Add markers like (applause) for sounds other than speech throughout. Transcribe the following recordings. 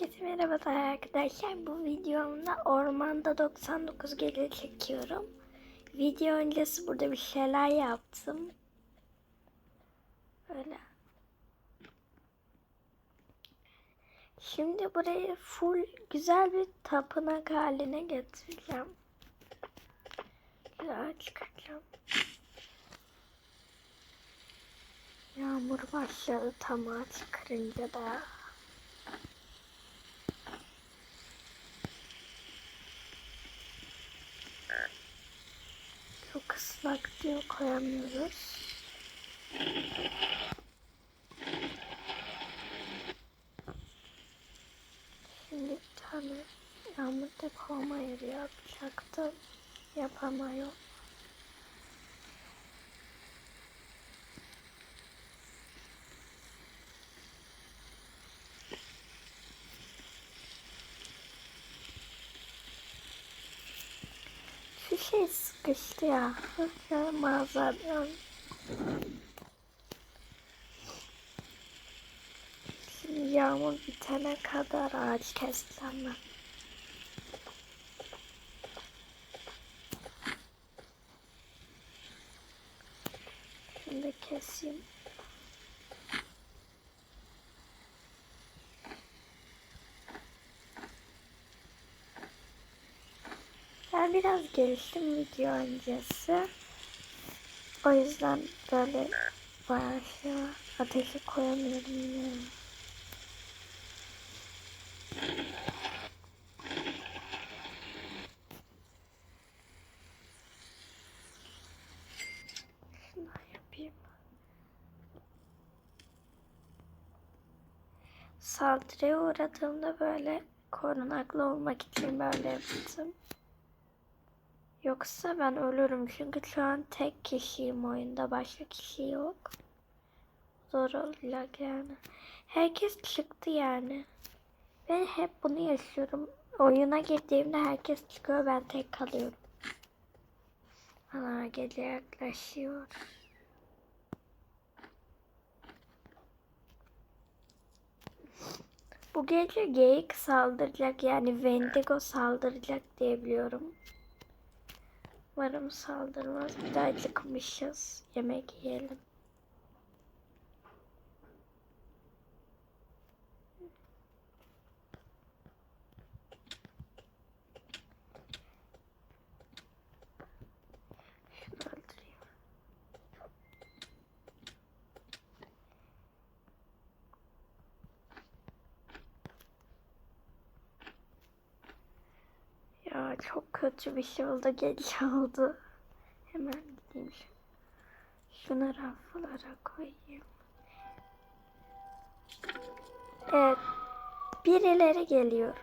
Herkese merhabalar arkadaşlar. Bu videomda ormanda 99 gece çekiyorum. Video öncesi burada bir şeyler yaptım. Böyle. Şimdi burayı full güzel bir tapınak haline getireceğim. Güzel çıkaracağım. Yağmur başladı tam ağaç kırınca da. Çok ıslak diyor koyamıyoruz. Şimdi bir tane yağmur depolama yeri yapacaktım. Yapamıyorum. Şu şey sıkıştı ya. Şimdi yağmur bitene kadar ağaç keseceğim ben. Şimdi keseyim. Ben biraz geliştim video öncesi. O yüzden böyle bayağı şey. Ateşi koyamıyorum yapayım. Saldırıya uğradığımda böyle korunaklı olmak için böyle yaptım. Yoksa ben ölürüm çünkü şu an tek kişiyim oyunda başka kişi yok. Zor olacak yani. Herkes çıktı yani. Ben hep bunu yaşıyorum. Oyuna girdiğimde herkes çıkıyor ben tek kalıyorum. Ana gece yaklaşıyor. Bu gece geyik saldıracak yani Wendigo saldıracak diye biliyorum. Umarım saldırmaz. Bir daha acıkmışız. Yemek yiyelim. Şunu öldüreyim. Çok kötü bir şey oldu. Gece oldu. Hemen gideyim. Şunu raflara koyayım. Evet. Birileri geliyor.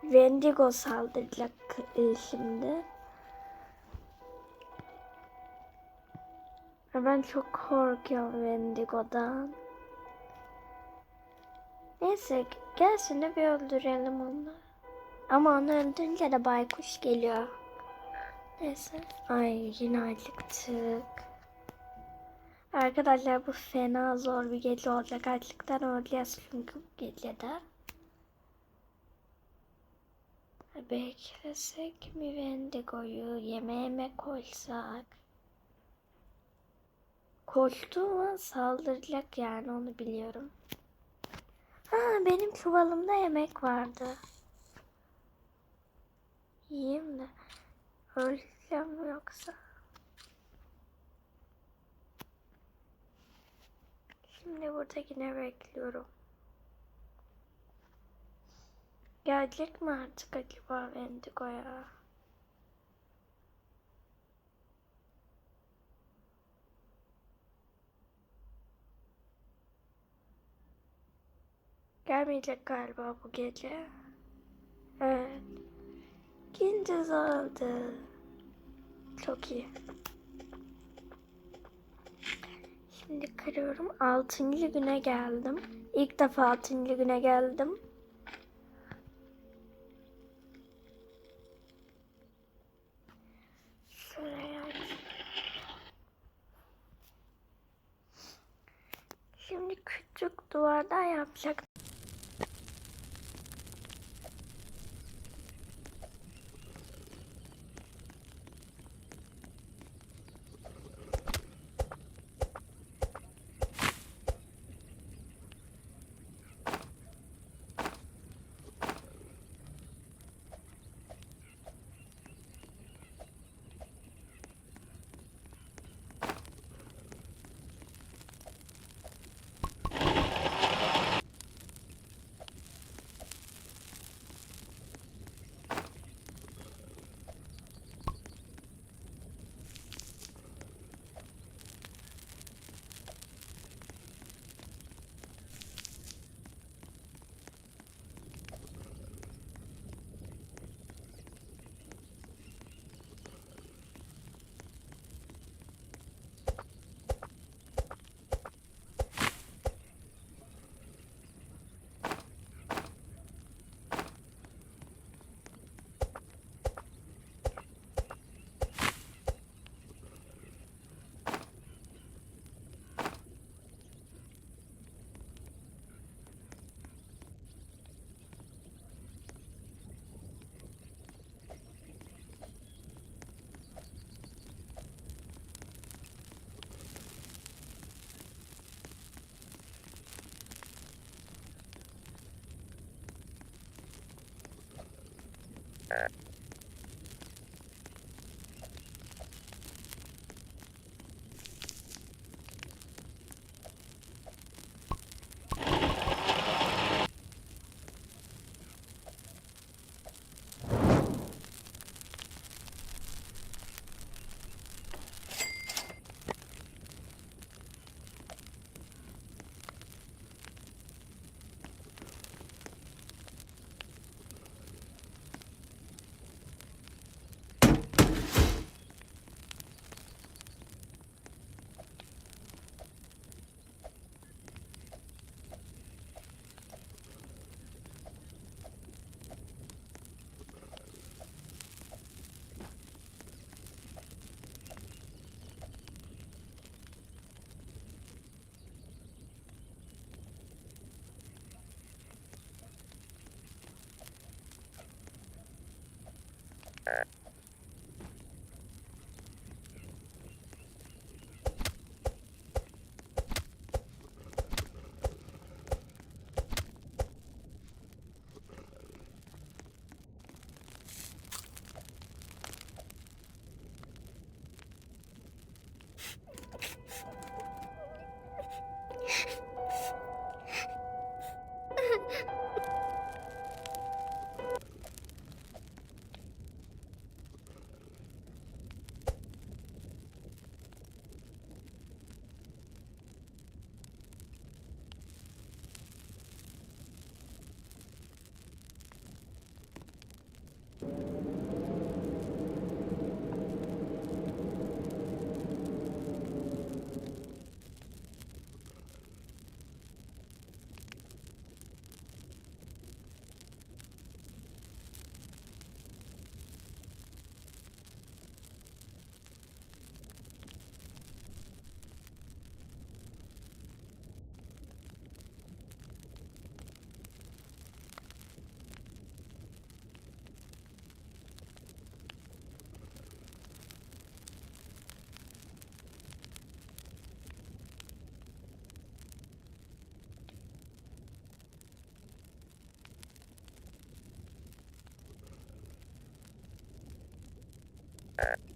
Wendigo saldıracak e, şimdi. Ben çok korkuyorum Wendigo'dan. Neyse gelsin de bir öldürelim onu. Ama onu öldürünce de baykuş geliyor. Neyse. Ay yine acıktık. Arkadaşlar bu fena zor bir gece olacak. Açlıktan öleceğiz çünkü bu gecede. Beklesek mi Wendigo'yu yemeğe mi koysak? Koştu mu saldıracak yani onu biliyorum. Ha benim çuvalımda yemek vardı. Yiyeyim de öleceğim yoksa? Şimdi burada yine bekliyorum. Gelecek mi artık acaba Wendigo'ya? Gelmeyecek galiba bu gece. Evet. Gündüz oldu. Çok iyi. Şimdi kırıyorum. Altıncı güne geldim. İlk defa altıncı güne geldim. Şimdi küçük duvardan yapacak. Uh. Uh. you Uh.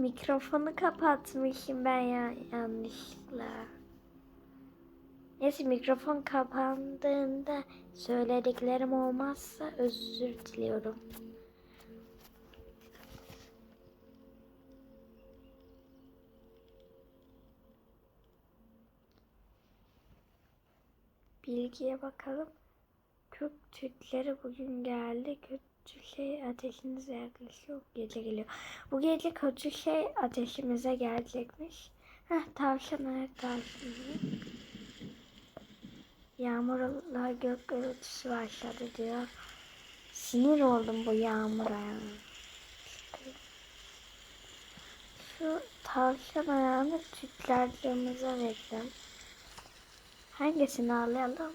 mikrofonu kapatmışım ben ya yanlışlıkla. Neyse mikrofon kapandığında söylediklerim olmazsa özür diliyorum. Bilgiye bakalım. Türk Türkleri bugün geldi. Kötü şey ateşinize yaklaşıyor. Gece geliyor. Bu gece kötü şey ateşimize gelecekmiş. Heh, tavşan ayak karşımda. Yağmurla gök gürültüsü başladı diyor. Sinir oldum bu yağmura ya. Şu tavşan ayağını tütlercimize verelim. Hangisini alalım?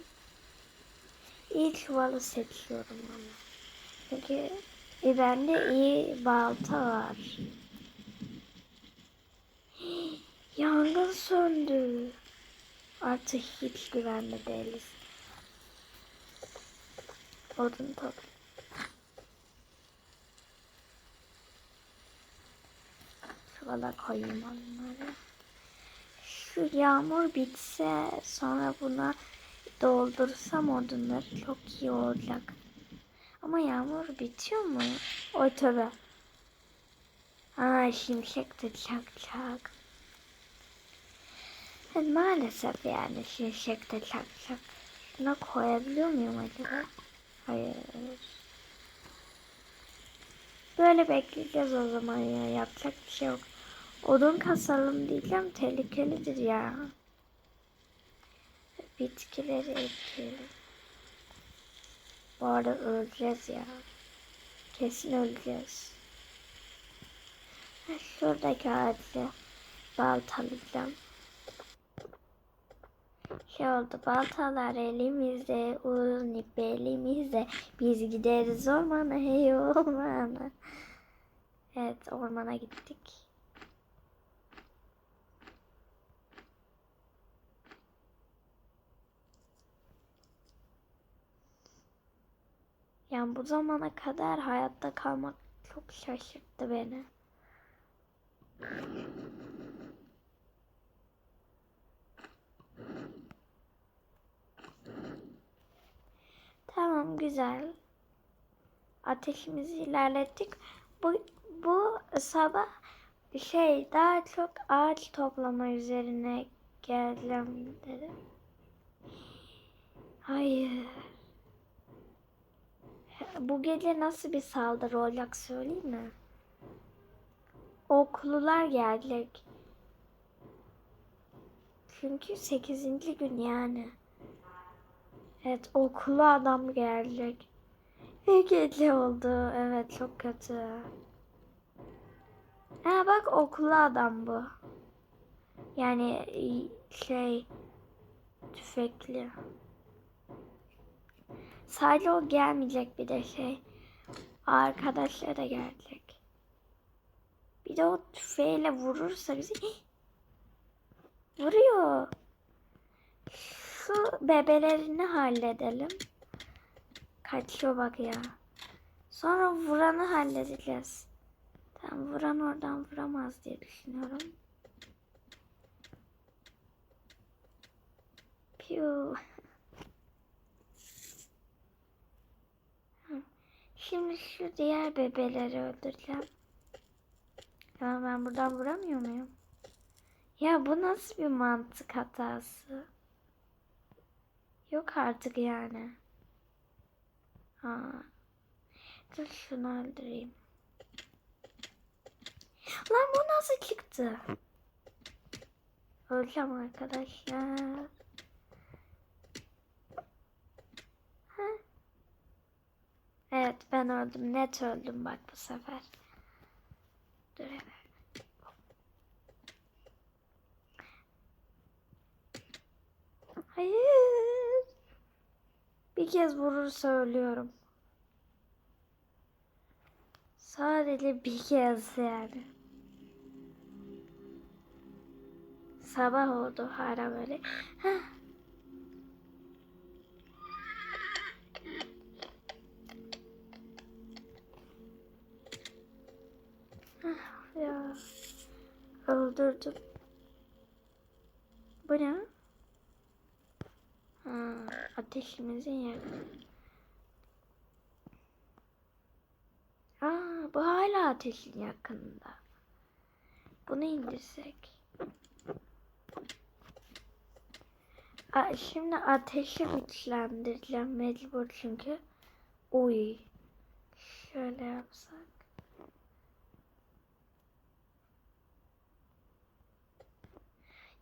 İyi çuvalı seçiyorum ama. Çünkü e, bende iyi balta var. (gasps) Yangın söndü. Artık hiç güvenli değiliz. Odun topla. Şurada koyayım onları. Şu yağmur bitse sonra buna doldursam odunları çok iyi olacak. Ama yağmur bitiyor mu? Oy tövbe. Aa şimşek de çakacak. E, maalesef yani şimşek de çakacak. Şuna koyabiliyor muyum acaba? Hayır. Böyle bekleyeceğiz o zaman ya. Yapacak bir şey yok. Odun kasalım diyeceğim. Tehlikelidir ya. Bitkileri ekelim. Bu arada öleceğiz ya. Kesin öleceğiz. Ha, Şuradaki ağacı baltalayacağım. Şey oldu baltalar elimizde, uzun ip elimizde. Biz gideriz ormana hey ormana. Evet ormana gittik. Yani bu zamana kadar hayatta kalmak çok şaşırttı beni. Tamam güzel. Ateşimizi ilerlettik. Bu bu sabah şey daha çok ağaç toplama üzerine geleceğim dedim. Hayır. Bu gece nasıl bir saldırı olacak söyleyeyim mi? Okulular gelecek. Çünkü 8. gün yani. Evet okulu adam gelecek. Ve (laughs) gece oldu. Evet çok kötü. Ha bak okulu adam bu. Yani şey tüfekli. Sadece o gelmeyecek bir de şey. Arkadaşlar da gelecek. Bir de o tüfeğiyle vurursa bizi (gasps) vuruyor. Şu bebelerini halledelim. Kaçıyor bak ya. Sonra vuranı halledeceğiz. Tamam vuran oradan vuramaz diye düşünüyorum. Piu. Şimdi şu diğer bebeleri öldüreceğim. Ya ben buradan vuramıyor muyum? Ya bu nasıl bir mantık hatası? Yok artık yani. Ha. Dur şunu öldüreyim. Lan bu nasıl çıktı? Öleceğim arkadaşlar. Evet ben öldüm. Net öldüm bak bu sefer. Dur evet. Hayır. Bir kez vurursa ölüyorum. Sadece bir kez yani. Sabah oldu hala böyle. Heh. Ya. Öldürdüm. Bu ne? Ha, ateşimizin yakını. Aa, bu hala ateşin yakında. Bunu indirsek. Aa, şimdi ateşi güçlendireceğim mecbur çünkü. Uy. Şöyle yapsak.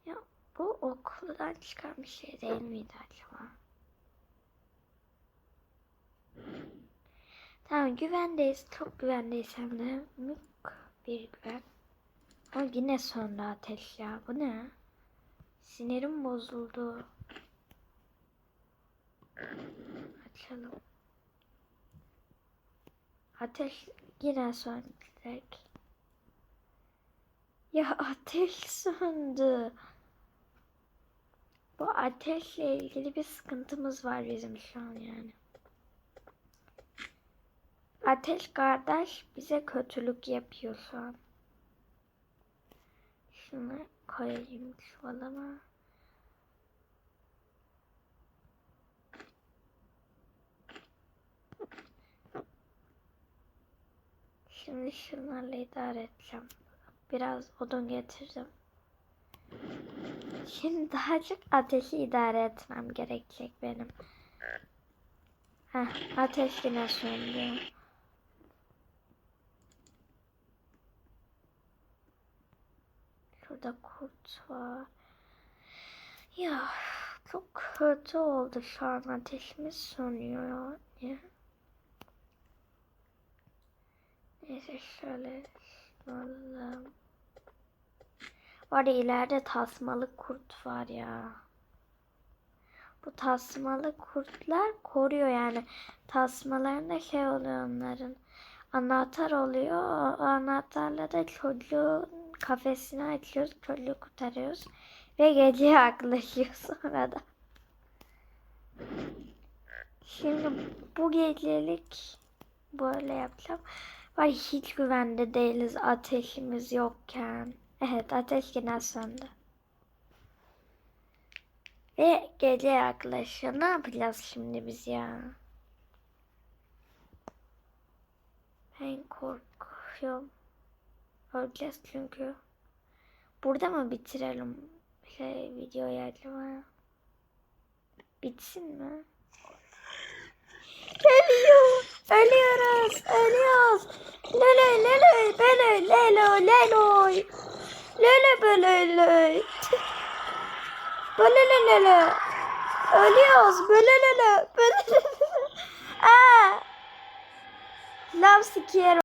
Ya bu okuldan çıkan bir şey değil miydi acaba? Tamam güvendeyiz. Çok güvendeyiz hem de. Mük bir güven. Ama yine sonra ateş ya. Bu ne? Sinirim bozuldu. Açalım. Ateş yine sönecek. Ya ateş söndü. Bu ateşle ilgili bir sıkıntımız var bizim şu an yani. Ateş kardeş bize kötülük yapıyor şu an. Şunu koyayım çuvalıma. Şimdi şunlarla idare edeceğim. Biraz odun getirdim. Şimdi daha çok ateşi idare etmem gerekecek benim. Heh, ateş yine söndü. Şurada kurt var. Ya çok kötü oldu şu an ateşimiz sönüyor yani. Neyse şöyle alalım. Var ya ileride tasmalı kurt var ya. Bu tasmalı kurtlar koruyor yani. Tasmalarında şey oluyor onların. Anahtar oluyor. O anahtarla da çocuğun kafesini açıyoruz. Çocuğu kurtarıyoruz. Ve gece yaklaşıyor (laughs) sonra da. Şimdi bu gecelik böyle yapacağım. Var hiç güvende değiliz ateşimiz yokken. Evet ateş yine söndü. Ve gece yaklaşıyor. Ne yapacağız şimdi biz ya? Ben korkuyorum. Öleceğiz çünkü. Burada mı bitirelim şey videoyu acaba? Bitsin mi? Geliyor. Ölüyoruz. Ölüyoruz. Lele lele bele lelo leloy. Lele bele lele. Böyle lele. Ölüyoruz. Böyle lele. Böyle lele. Aa. Lav sikiyorum.